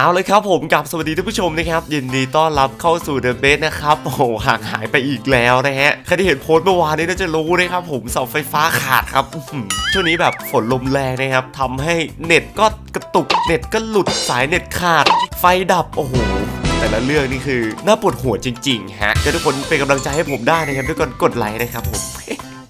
เอาเลยครับผมกับสวัสดีท่านผู้ชมนะครับยินดีต้อนรับเข้าสู่เดอะเบสนะครับโอ้โหห่างหายไปอีกแล้วนะฮะใครที่เห็นโพสต์เมื่อวานนี้น่าจะรู้นะครับผมเสาไฟฟ้าขาดครับช่วงนี้แบบฝนลมแรงนะครับทำให้เน็ตก็กระตุกเน็ตก็หลุดสายเน็ตขาด ไฟดับโอ้โหแต่ละเรื่องนี่คือน่าปวดหัวจริงๆฮะก็ทุกคนเป็นกำลังใจให้ผมได้นะครับด้วยการกดไลค์นะครับผม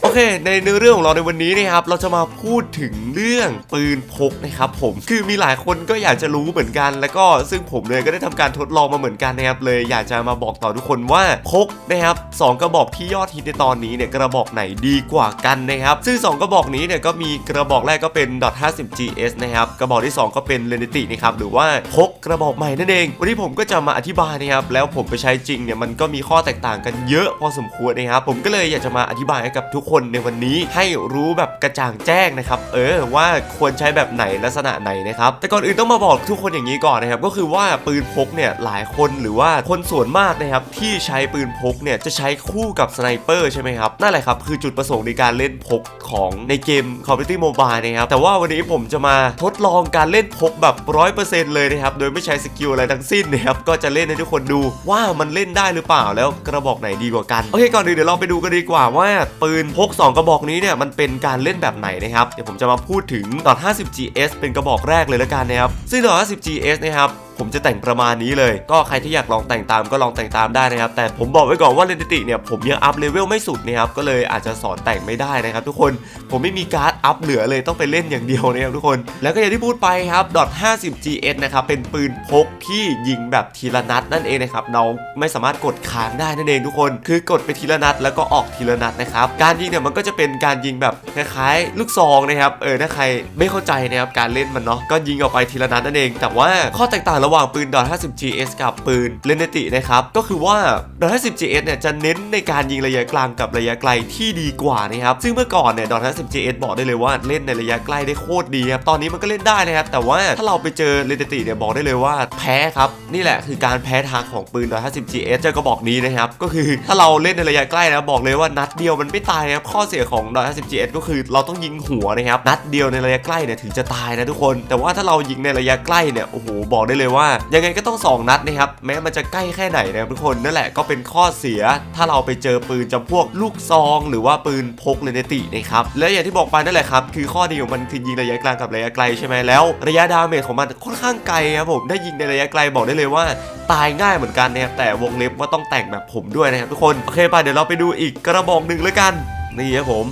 โอเค ในเนื้อเรื่องของเราในวันนี้นะครับเราจะมาพูดถึงเรื่องปืนพกนะครับผมคือมีหลายคนก็อยากจะรู้เหมือนกัน แล้วก็ซึ่งผมเนี่ยก็ได้ทำการทดลองมาเหมือนกันนะครับเลยอยากจะมาบอกต่อทุกคนว่าพกนะครับสองกระบอกที่ยอดฮิตในตอนนี้เนี่ยกระบอกไหนดีกว่ากันนะครับซึ่งสองกระบอกนี้เนี่ยก็มีกระบอกแรกก็เป็น .50 GS นะครับกระบอกที่สองก็เป็น r e n i t y นะครับหรือว่าพกกระบอกใหม่นั่นเอง วันนี้ผมก็จะมาอธิบายนะครับแล้วผมไปใช้จริงเนี่ยมันก็มีข้อแตกต่างกันเยอะพอสมควรนะครับผมก็เลยอยากจะมาอธิบายให้กับทุกคนในวันนี้ให้รู้แบบกระจ่างแจ้งนะครับเออว่าควรใช้แบบไหนลักษณะไหนนะครับแต่ก่อนอื่นต้องมาบอกทุกคนอย่างนี้ก่อนนะครับก็คือว่าปืนพกเนี่ยหลายคนหรือว่าคนส่วนมากนะครับที่ใช้ปืนพกเนี่ยจะใช้คู่กับสไนเปอร์ใช่ไหมครับนั่นแหละครับคือจุดประสงค์ในการเล่นพกของในเกม Call of Duty Mobile นะครับแต่ว่าวันนี้ผมจะมาทดลองการเล่นพกแบบ 100%เลยนะครับโดยไม่ใช้สกิลอะไรทั้งสิ้นนะครับก็จะเล่นให้ทุกคนดูว่ามันเล่นได้หรือเปล่าแล้วกระบอกไหนดีกว่ากันโอเคก่อนอื่นเดี๋ยวเราไปดูกันดีกว่าว่าปืนพก 2 กระบอกนี้เนี่ยมันเป็นการเล่นแบบไหนนะครับเดี๋ยวผมจะมาพูดถึงดอท 50 GS เป็นกระบอกแรกเลยแล้วกันนะครับซึ่งดอท 50 GS นะครับผมจะแต่งประมาณนี้เลย ก็ใครที่อยากลองแต่งตามก็ลองแต่งตามได้นะครับ แต่ผมบอกไว้ก่อนว่าเรนติเนี่ยผมยังอัพเลเวลไม่สุดนะครับ ก็เลยอาจจะสอนแต่งไม่ได้นะครับ ทุกคน ผมไม่มีการ์ดอัพเหลือเลยต้องไปเล่นอย่างเดียวนะครับทุกคน แล้วก็อย่างที่พูดไปครับดอท50 GS นะครับ เป็นปืนพกที่ยิงแบบทีละนัดนั่นเองนะครับ เราไม่สามารถกดค้างได้นั่นเองทุกคน คือกดไปทีละนัดแล้วก็ออกทีละนัดนะครับ การยิงเนี่ยมันก็จะเป็นการยิงแบบคล้ายๆ ลูกซองนะครับเออถ้าใครไม่เข้าใจนะครับการเล่นมันเนาะก็ยิงออกไปทีละนัดนั่นเอง แต่ว่าข้อแตกต่างระหว่างปืนดอท50 GS กับปืนเลนตินะครับก็คือว่าดอท50 GS เนี่ยจะเน้นในการยิงระยะกลางกับระยะไกลที่ดีกว่านะครับซึ่งเมื่อก่อนเนี่ยดอท50 GS บอกได้เลยว่าเล่นในระยะใกล้ได้โคตรดีครับตอนนี้มันก็เล่นได้นะครับแต่ว่าถ้าเราไปเจอเลนติเนี่ยบอกได้เลยว่าแพ้ครับนี่แหละคือการแพ้ทางของปืนดอท50 GS เจ้ากระบอกนี้นะครับก็คือถ้าเราเล่นในระยะใกล้นะบอกเลยว่านัดเดียวมันไม่ตายนะครับข้อเสียของดอท50 GS ก็คือเราต้องยิงหัวนะครับนัดเดียวในระยะใกล้เนี่ยถึงจะตายนะทุกคน แต่ว่าถ้าเรายิงในระยะใกล้เนี่ยโอ้โหบอกได้เลยว่า ยังไงก็ต้อง 2 นัดนะครับแม้มันจะใกล้แค่ไหนนะทุกคนนั่นแหละก็เป็นข้อเสีย ถ้าเราไปเจอปืนจำพวกลูกซอง หรือว่าปืนพกเลนตินะครับและอย่างที่บอกไปนั่นแหละครับคือข้อดีของมันคือยิงระยะกลางกับระยะไกลใช่ไหมแล้ว ระยะดาเมจของมันค่อนข้างไกลครับผมได้ยิงในระยะไกลบอกได้เลยว่าตายง่ายเหมือนกันนะครับแต่วงเล็บว่าต้องแต่งแบบผมด้วยนะครับทุกคนโอเคไปเดี๋ยวเราไปดูอีกกระบอกหนึ่งแล้วกันนี่ครับผม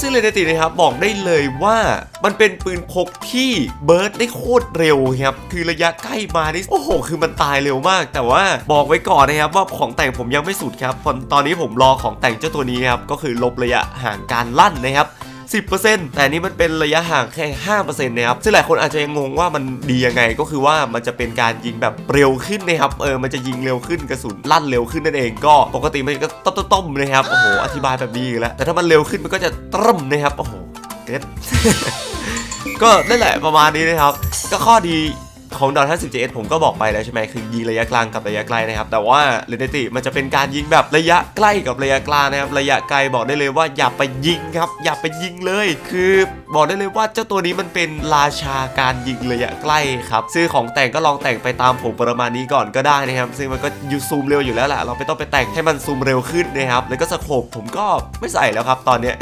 ซึ่งเรนตินะครับบอกได้เลยว่ามันเป็นปืนพกที่เบิร์ดได้โคตรเร็วครับคือระยะใกล้มานี่โอ้โห คือมันตายเร็วมาก แต่ว่าบอกไว้ก่อนนะครับว่าของแต่งผมยังไม่สุดครับตอนตอนนี้ผมรอของแต่งเจ้าตัวนี้ครับก็คือลบระยะห่างการลั่นนะครับ 10%แต่อันนี้มันเป็นระยะห่างแค่5%นะครับซึ่งหลายคนอาจจะยังงงว่ามันดียังไงก็คือว่ามันจะเป็นการยิงแบบเร็วขึ้นนะครับเออมันจะยิงเร็วขึ้นกระสุนลั่นเร็วขึ้นนั่นเองก็ปกติมันก็ต้มต้มๆนะครับโอ้โหอธิบายแบบนี้แล้วแต่ถ้ามันเร็วขึ้นมันก็จะตร่มนะครับโอ้โหเก็ตก็นั่นแหละประมาณนี้นะครับ ก็ข้อดี ของดอท50 JS ผมก็บอกไปแล้วใช่ไหมคือยิงระยะกลางกับระยะไกลนะครับ แต่ว่าเรนติมันจะเป็นการยิงแบบระยะใกล้กับระยะกลางนะครับ ระยะไกลบอกได้เลยว่าอย่าไปยิงครับ อย่าไปยิงเลย คือบอกได้เลยว่าเจ้าตัวนี้มันเป็นราชาการยิงระยะใกล้ครับ ซื้อของแต่งก็ลองแต่งไปตามผมประมาณนี้ก่อนก็ได้นะครับ ซึ่งมันก็ยูซูมเร็วอยู่แล้วแหละ เราไม่ต้องไปแต่งให้มันซูมเร็วขึ้นนะครับ แล้วก็สโคปผมก็ไม่ใส่แล้วครับ ตอนเนี้ย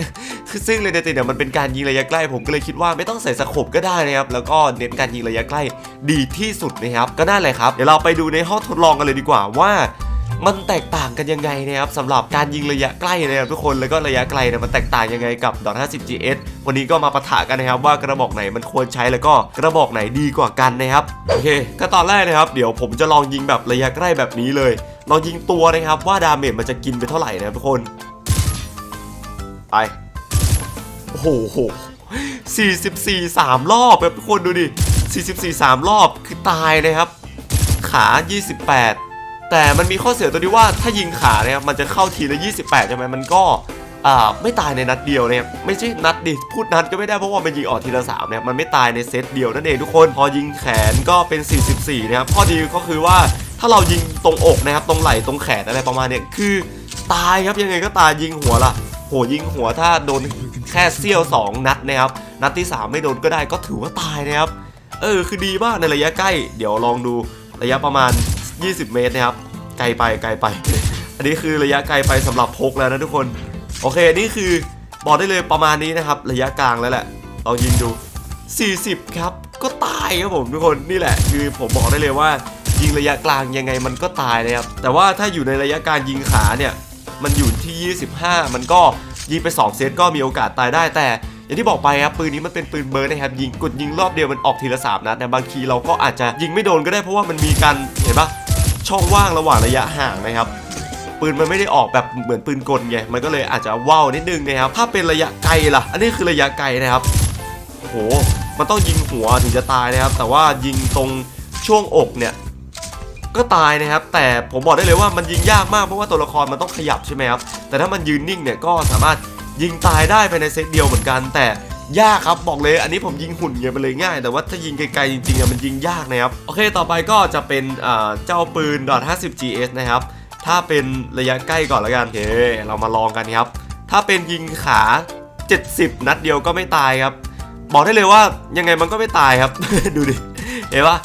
คือซึ่งเรนติเนี่ยมันเป็นการยิงระยะใกล้ ผมก็เลยคิดว่าไม่ต้องใส่สโคปก็ได้นะครับ แล้วก็เน้นการยิงระยะใกล้ดีที่สุดนะครับก็นั่นแหละครับเดี๋ยวเราไปดูในห้องทดลองกันเลยดีกว่าว่ามันแตกต่างกันยังไงนะครับสำหรับการยิงระยะใกล้นะครับทุกคนแล้วก็ระยะไกลเนี่ยมันแตกต่างยังไงกับดอท50 GS วันนี้ก็มาปะทะกันนะครับ ว่ากระบอกไหนมันควรใช้แล้วก็กระบอกไหนดีกว่ากันนะครับโอเคก็ตอนแรกนะครับ เดี๋ยวผมจะลองยิงแบบระยะใกล้แบบนี้เลยลองยิงตัวนะครับ ว่าดาเมจมันจะกินไปเท่าไหร่นะครับทุกคนไปโอ้โห44 3รอบแบบทุกคนดูดิ 44 3 รอบคือตายนะครับ ขา 28 แต่มันมีข้อเสียตัวที่ว่าถ้ายิงขาเนี่ยมันจะเข้าทีละ 28ใช่ไหมมันก็ไม่ตายในนัดเดียวเนี่ยไม่ใช่นัดดิพูดนัดก็ไม่ได้เพราะว่ามันยิงออกทีละ3เนี่ยมันไม่ตายในเซตเดียวนั่นเองทุกคนพอยิงแขนก็เป็น 44 นะครับข้อดีก็คือว่าถ้าเรายิงตรงอกนะครับตรงไหล่ตรงแขนอะไรประมาณเนี้ยคือตายครับยังไงก็ตายยิงหัวล่ะโหยิงหัวถ้าโดนแค่เสี้ยว 2 นัดนะครับนัดที่ 3 ไม่โดนก็ได้ก็ถือว่าตายนะครับ เออคือดีมากในระยะใกล้ เดี๋ยวลองดูระยะประมาณ 20 เมตรนะครับ ไกลไปไกลไป อันนี้คือระยะไกลไปสำหรับพกแล้วนะทุกคน โอเคนี่คือบอกได้เลยประมาณนี้นะครับ ระยะกลางแล้วแหละลองยิงดู 40 ครับ ก็ตายครับผมทุกคนนี่แหละ คือผมบอกได้เลยว่ายิงระยะกลางยังไงมันก็ตายนะครับ แต่ว่าถ้าอยู่ในระยะการยิงขาเนี่ยมันอยู่ที่ 25 มันก็ยิงไป 2 เซตก็มีโอกาสตายได้แต่ อย่างที่บอกไปครับปืนนี้มันเป็นปืนเบิร์ดนะครับยิงกดยิงรอบเดียวมันออกทีละสามนัดนะบางทีเราก็อาจจะยิงไม่โดนก็ได้เพราะว่ามันมีการเห็นปะช่องว่างระหว่างระยะห่างนะครับปืนมันไม่ได้ออกแบบเหมือนปืนกลไงมันก็เลยอาจจะว่าวนิดนึงนะครับถ้าเป็นระยะไกลล่ะ อันนี้คือระยะไกลนะครับโอ้โหมันต้องยิงหัวถึงจะตายนะครับ แต่ว่ายิงตรงช่วงอกเนี่ยก็ตายนะครับ แต่ผมบอกได้เลยว่ามันยิงยากมากเพราะว่าตัวละครมันต้องขยับใช่ไหมครับแต่ถ้ามันยืนนิ่งเนี่ยก็สามารถ ยิงตายได้ภายในเซตเดียวเหมือนกัน แต่ยากครับบอกเลยอันนี้ผมยิงหุ่นเงี้ยไปเลยง่าย แต่ว่าถ้ายิงไกลๆจริงๆอะมันยิงยากนะครับ โอเคต่อไปก็จะเป็นเจ้าปืน .50 GS นะครับ ถ้าเป็นระยะใกล้ก่อนแล้วกันโอเคเรามาลองกันครับ ถ้าเป็นยิงขา 70 นัดเดียวก็ไม่ตายครับ บอกได้เลยว่ายังไงมันก็ไม่ตายครับ ดูดิเห็นปะ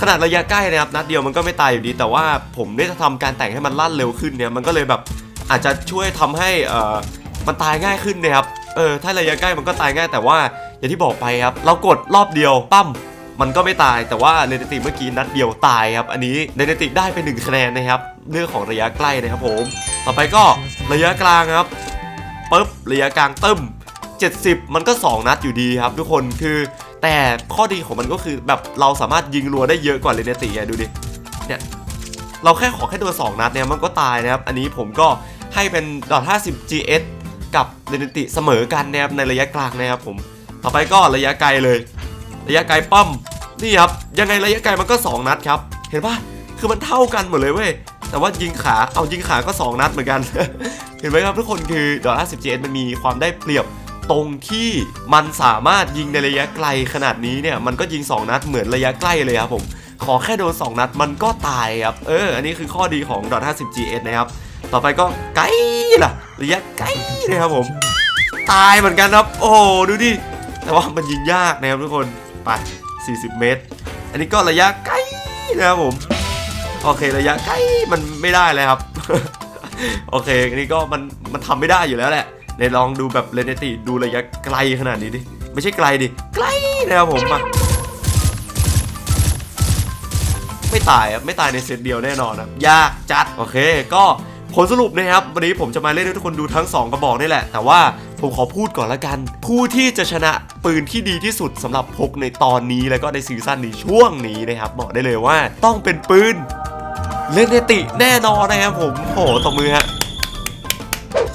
ขนาดระยะใกล้นะครับนัดเดียวมันก็ไม่ตายอยู่ดี แต่ว่าผมได้ทำการแต่งให้มันลั่นเร็วขึ้นเนี่ยมันก็เลยแบบอาจจะช่วยทำให้อ่อ มันตายง่ายขึ้นนะครับเออถ้าระยะใกล้มันก็ตายง่ายแต่ว่าอย่างที่บอกไปครับ เรากดรอบเดียวปั้มมันก็ไม่ตายแต่ว่าเรนติเมื่อกี้นัดเดียวตายครับ อันนี้เรนติได้ไปหนึ่งคะแนนนะครับเรื่องของระยะใกล้นะครับผม ต่อไปก็ระยะกลางครับปึ๊บระยะกลางตึ้ม 70 มันก็ 2 นัดอยู่ดีครับ ทุกคนคือแต่ข้อดีของมันก็คือแบบเราสามารถยิงรัวได้เยอะกว่าเรเนติไงดูดิเนี่ยเราแค่ขอแค่โดน2นัดเนี่ยมันก็ตายนะครับ อันนี้ผมก็ให้เป็นดอท50 GS กับเรนติเสมอกันนะครับในระยะกลางนะครับผมต่อไปก็ระยะไกลเลย ระยะไกลป้อมนี่ครับยังไงระยะไกลมันก็ 2 นัดครับ เห็นปะคือมันเท่ากันหมดเลยเว้ยแต่ว่ายิงขาเอายิงขาก็ 2 นัดเหมือนกัน เห็นไหมครับทุกคนคือดอท50 GS มันมีความได้เปรียบตรงที่มันสามารถยิงในระยะไกลขนาดนี้เนี่ยมันก็ยิง 2 นัดเหมือนระยะใกล้เลยครับผมขอแค่โดน 2 นัดมันก็ตายครับ เออ อันนี้คือข้อดีของดอท50 GS นะครับ ต่อไปก็ไกลล่ะระยะไกลเลยครับผม ตายเหมือนกันครับ โอ้โหดูดิแต่ว่ามันยิงยากนะครับทุกคนไป 40 เมตร อันนี้ก็ระยะไกลนะครับผม โอเคระยะใกลมันไม่ได้เลยครับ โอเคอันนี้ก็มันมันทำไม่ได้อยู่แล้วแหละในลองดูแบบเรเนติดูระยะไกลขนาดนี้ดิไม่ใช่ไกลดิไกลนะครับผมมาไม่ตายครับไม่ตายในเซตเดียวแน่นอนครับยากจัด โอเค ก็ ผลสรุปนะครับวันนี้ผมจะมาเล่นให้ทุกคนดูทั้ง 2 กระบอกนี่แหละ แต่ว่าผมขอพูดก่อนละกัน ผู้ที่จะชนะปืนที่ดีที่สุดสำหรับพกในตอนนี้แล้วก็ในซีซั่นในช่วงนี้นะครับบอกได้เลยว่าต้องเป็นปืนเลนเนติแน่นอนนะครับผมโหตบมือฮะ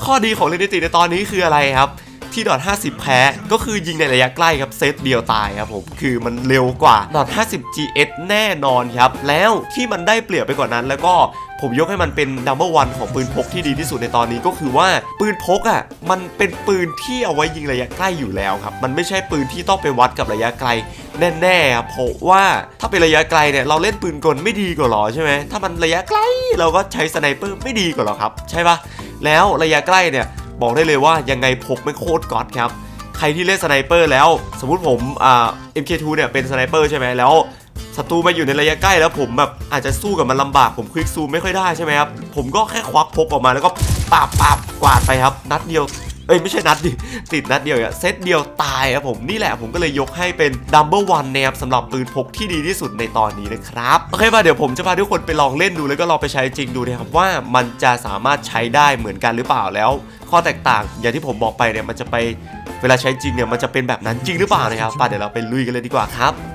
ข้อดีของเลนเนติในตอนนี้คืออะไรครับที่ดอท50 แพ้ ก็คือยิงในระยะใกล้ครับ เซตเดียวตายครับผม คือมันเร็วกว่าดอท50 GS แน่นอนครับ แล้วที่มันได้เปรียบไปกว่านั้นแล้วก็ ผมยกให้มันเป็นดัมเบิลวันของปืนพกที่ดีที่สุดในตอนนี้ก็คือว่าปืนพกอะมันเป็นปืนที่เอาไว้ยิงระยะใกล้อยู่แล้วครับ มันไม่ใช่ปืนที่ต้องไปวัดกับระยะไกลแน่ๆเพราะว่าถ้าเป็นระยะไกลเนี่ยเราเล่นปืนกลไม่ดีกว่าหรอใช่ไหมถ้ามันระยะไกลเราก็ใช้สไนเปอร์ไม่ดีกว่าหรอครับ ใช่ปะแล้วระยะใกล้เนี่ยบอกได้เลยว่ายังไงพกไม่โคตรก๊อตครับใครที่เล่นสไนเปอร์แล้ว สมมุติผมอ่า MK2 เนี่ยเป็นสไนเปอร์ใช่ไหมแล้ว ศัตรูมาอยู่ในระยะใกล้แล้วผมแบบอาจจะสู้กับมันลำบากผมคลิกซูมไม่ค่อยได้ใช่ไหมครับผมก็แค่ควักพกออกมาแล้วก็ปาบปาบกวาดไปครับ นัดเดียวเอ้ยไม่ใช่นัดดิติดนัดเดียวอะเซตเดียวตายครับผมนี่แหละผมก็เลยยกให้เป็นดัมเบิลวันนะครับสำหรับปืนพกที่ดีที่สุดในตอนนี้นะครับโอเคป่ะเดี๋ยวผมจะพาทุกคนไปลองเล่นดูแล้วก็ลองไปใช้จริงดูนะครับว่ามันจะสามารถใช้ได้เหมือนกันหรือเปล่าแล้ว ข้อแตกต่างอย่างที่ผมบอกไปเนี่ยมันจะไปเวลาใช้จริงเนี่ยมันจะเป็นแบบนั้นจริงหรือเปล่านะครับป่ะเดี๋ยวเราไปลุยกันเลยดีกว่าครับ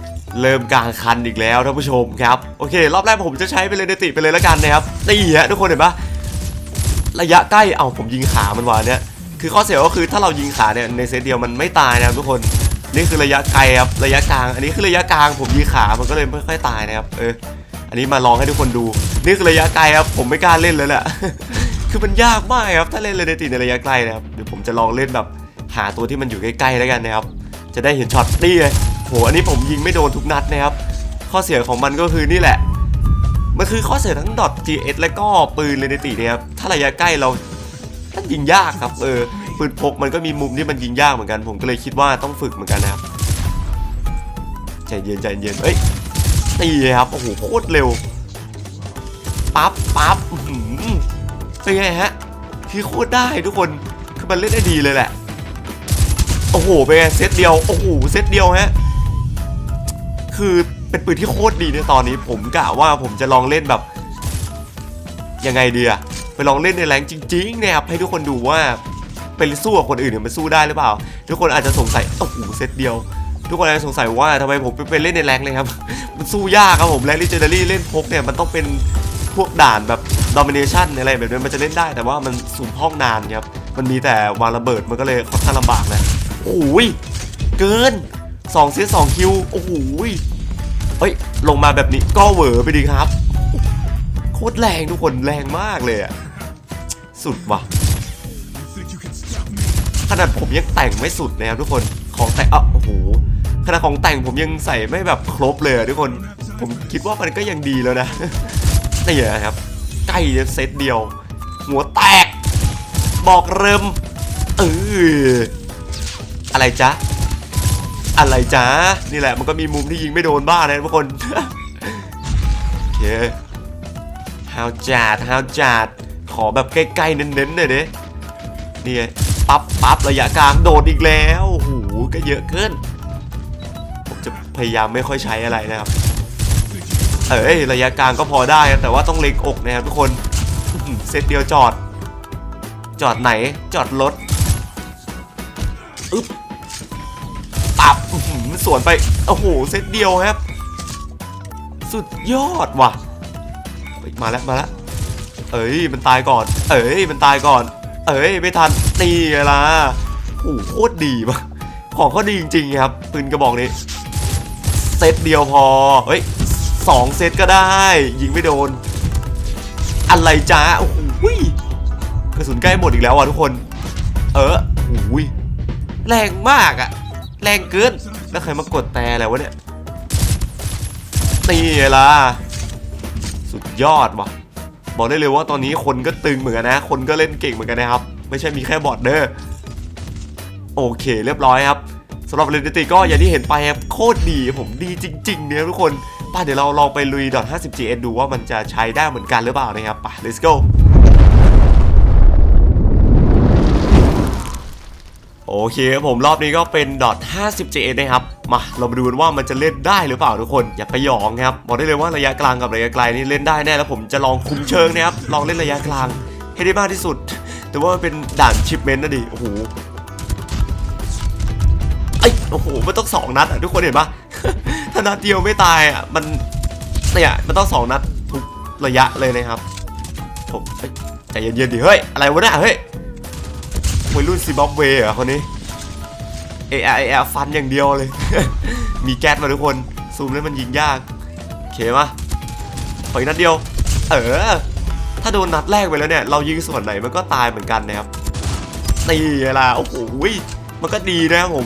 เริ่มกลางคันอีกแล้วท่านผู้ชมครับ โอเค รอบแรกผมจะใช้ไปเลยเนติไปเลยแล้วกันนะครับนี่ฮะทุกคนเห็นปะระยะใกล้เอาผมยิงขามันวาเนี่ยคือข้อเสียก็คือถ้าเรายิงขาเนี่ยในเซตเดียวมันไม่ตายนะครับทุกคนนี่คือระยะไกลครับระยะกลาง อันนี้คือระยะกลางผมยิงขามันก็เลยไม่ค่อยตายนะครับเอออันนี้มาลองให้ทุกคนดู นี่คือระยะไกลครับผมไม่กล้าเล่นเลยแหละคือมันยากมากครับถ้าเล่นเลยในตีในระยะไกลนะครับเดี๋ยวผมจะลองเล่นแบบหาตัวที่มันอยู่ใกล้ๆแล้วกันนะครับจะได้เห็นช็อตนี่เลย โหอันนี้ผมยิงไม่โดนทุกนัดนะครับ ข้อเสียของมันก็คือนี่แหละ มันคือข้อเสียทั้งดอท GS และก็ปืนเลยในตีนะครับ ถ้าระยะใกล้เรามันยิงยากครับ เออ ปืนพกมันก็มีมุมที่มันยิงยากเหมือนกัน ผมก็เลยคิดว่าต้องฝึกเหมือนกันนะครับ ใจเย็นใจเย็นเอ้ย ตีครับ โอ้โห โคตรเร็ว ปั๊บปั๊บเป็นไงฮะ คือโคตรได้ทุกคน คือมันเล่นได้ดีเลยแหละโอ้โหเป็นไงเซตเดียว โอ้โห เซตเดียวฮะ คือเป็นปืนที่โคตรดีในตอนนี้ ผมกะว่าผมจะลองเล่นแบบยังไงดีอะไปลองเล่นในแรงจริงๆนะครับให้ทุกคนดูว่าเป็นสู้กับคนอื่นเนี่ยมันสู้ได้หรือเปล่า ทุกคนอาจจะสงสัยโอ้โหเซตเดียว ทุกคนอาจจะสงสัยว่าทำไมผมไปเล่นในแรงเลยครับ มันสู้ยากครับผมแรงลิเจนดารี่เล่นพกเนี่ยมันต้องเป็นพวกด่านแบบดอมิเนชันอะไรแบบนี้มันจะเล่นได้แต่ว่ามันสุ่มห้องนานครับมันมีแต่วางระเบิดมันก็เลยค่อนข้างลำบากนะโอ้ยเกิน2เซต2คิวโอ้โห เฮ้ย ลงมาแบบนี้ก็เหวอไปดีครับ โคตรแรงทุกคนแรงมากเลยอะสุดว่ะ ขนาดผมยังแต่งไม่สุดนะครับทุกคนของแต่งอะโอ้โหขนาดของแต่งผมยังใส่ไม่แบบครบเลยทุกคน ผมคิดว่ามันก็ยังดีแล้วนะนี่นะครับใกล้จะเซตเดียว หัวแตก บอกเริ่มเอออะไรจ๊ะ อะไรจ๊ะนี่แหละมันก็มีมุมที่ยิงไม่โดนบ้านะทุกคนโอเคฮาวจัดฮาวจัดขอแบบใกล้ๆเน้นๆหน่อยดินี่ไงปั๊บปั๊บระยะกลางโดดอีกแล้วโอ้โหก็เยอะเกินผมจะพยายามไม่ค่อยใช้อะไรนะครับเอ้ยระยะกลางก็พอได้แต่ว่าต้องเล็งอกนะครับทุกคนเซตเดียวจอด จอดไหนจอดรถอึ๊บ สวนไป โอ้โห เซตเดียวครับ สุดยอดว่ะ มาแล้ว มาแล้ว เอ้ย มันตายก่อน เอ้ย มันตายก่อน เอ้ย ไม่ทัน นี่ไงล่ะโอ้โหโคตรดีปะของเขาดีจริงๆครับปืนกระบอกนี้ เซตเดียวพอ เฮ้ยสองเซตก็ได้ ยิงไม่โดน อะไรจ้าโอ้โหกระสุนใกล้หมดอีกแล้วอะทุกคน เออโอ้โหยแรงมากอะแรงเกิน แล้วใครมากดแต่อะไรวะเนี่ยนี่ไงล่ะสุดยอดว่ะ บอกได้เลยว่าตอนนี้คนก็ตึงเหมือนกันนะ คนก็เล่นเก่งเหมือนกันนะครับ ไม่ใช่มีแค่บอทเด้อโอเค เรียบร้อยครับสำหรับเรนติก็อย่างที่เห็นไปครับโคตรดีผมดีจริงๆเนี่ยทุกคนป่ะเดี๋ยวเราลองไปลุยดอท 50GS ดูว่ามันจะใช้ได้เหมือนกันหรือเปล่านะครับไป่ะ let's go โอเคครับผมรอบนี้ก็เป็น .50JS นะครับมาเรามาดูกันว่ามันจะเล่นได้หรือเปล่าทุกคนอย่าไปหยองครับบอกได้เลยว่าระยะกลางกับระยะไกลนี่เล่นได้แน่แล้วผมจะลองคุมเชิงนะครับลองเล่นระยะกลางให้ได้มากที่สุด แต่ว่ามันเป็นด่านชิปเมนต์นะดิโอ้โหไอยโอ้โหมันต้องสองนัดอะทุกคนเห็นปะถ้านัดเดียวไม่ตายอะมันเนี่ยมันต้องสองนัดทุกระยะเลยนะครับผมเอ้ยใจเย็นๆดิเฮ้ยอะไรวะเนี่ยเฮ้ย วัยรุ่นซิมบับเวเหรอคนนี้เอไอเอฟันอย่างเดียวเลย มีแก๊สมาทุกคน ซูมแล้วมันยิงยากโอเคปะขออีกนัดเดียว เออ ถ้าโดนนัดแรกไปแล้วเนี่ย เรายิงส่วนไหนมันก็ตายเหมือนกันนะครับตีล่ะโอ้โหมันก็ดีนะครับผม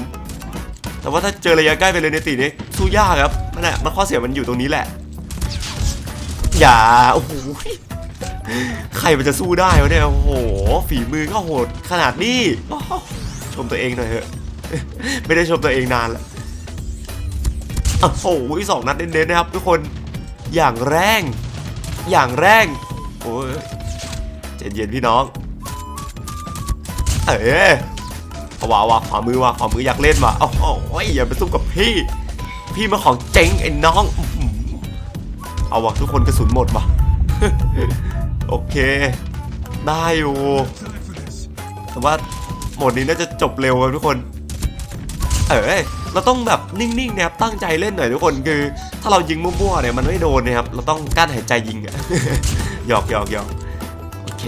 แต่ว่าถ้าเจอระยะใกล้ไปเลยในตีนี้สู้ยากครับนั่นแหละมันข้อเสียมันอยู่ตรงนี้แหละ อย่า โอ้โห ใครมันจะสู้ได้วะเนี่ย โอ้โห ฝีมือก็โหดขนาดนี้ ชมตัวเองหน่อยเถอะ ไม่ได้ชมตัวเองนานล้วโอ้โหสองนัดเน้นๆนะครับทุกคน อย่างแรง อย่างแรง โอ้ยเย็นเย็นพี่น้อง เอ๋เอาว่าว่ะขวามือว่ะขวามืออยากเล่นว่ะโอ้โหอย่าไปสู้กับพี่ พี่มาของเจ๋งไอ้น้อง เอาวะทุกคนกระสุนหมดว่ะ โอเค ได้อยู่แต่ว่าโหมดนี้น่าจะจบเร็วครับทุกคน เออเราต้องแบบนิ่งๆนะครับตั้งใจเล่นหน่อยทุกคนคือ ถ้าเรายิงมั่วๆเนี่ยมันไม่โดนนะครับเราต้องกั้นหายใจยิงอะหยอกหยอกหยอกโอเค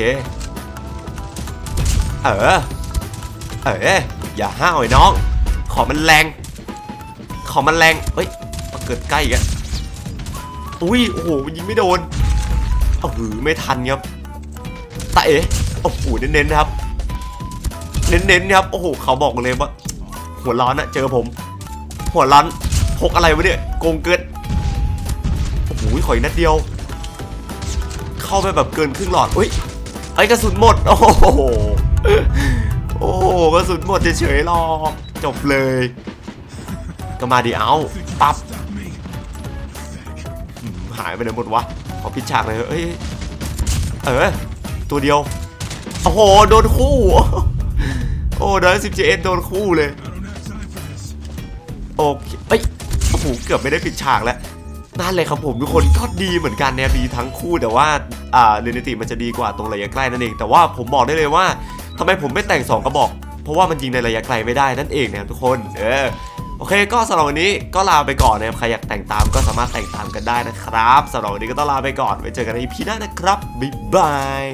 เออเอออย่าห้าวไอ้น้อง ขอมันแรง ขอมันแรงเฮ้ยมาเกิดใกล้อีกอะอุ้ยโอ้โหยิงไม่โดน เออไม่ทันครับตะเอ๋โอ้โหเน้นๆนะครับ เน้นๆครับโอ้โหเขาบอกเลยว่าหัวร้อนอะเจอผม หัวร้อนพกอะไรวะเนี่ยโกงเกินโอ้โหขออีกนัดเดียว เข้าไปแบบเกินครึ่งหลอดอุ้ยไอ้กระสุนหมดโอ้โหโอ้โหกระสุนหมดเฉยๆหรอกจบเลย ก็มาดีเอาปั๊บหายไปไหนหมดวะ อพิดฉากเลยเอ้ยเออตัวเดียวโอ้โหโดนคู่ โอ้ดันสิบเจเอโดนคู่เลยโอเคเอ้ยโอ้โหเกือบไม่ได้ปิดฉากแล้วนั่นเลยครับผมทุกคนก็ดีเหมือนกันเนี่ยดีทั้งคู่แต่ว่าอ่าเรนติมันจะดีกว่าตรงระยะใกล้นั่นเอง แต่ว่าผมบอกได้เลยว่าทำไมผมไม่แต่ง 2 กระบอก เพราะว่ามันยิงในระยะไกลไม่ได้นั่นเองนะครับทุกคน เออ โอเคก็สำหรับวันนี้ก็ลาไปก่อนนะครับใครอยากแต่งตามก็สามารถแต่งตามกันได้นะครับสำหรับวันนี้ก็ต้องลาไปก่อนไว้เจอกันในพีหน้านะครับบ๊ายบาย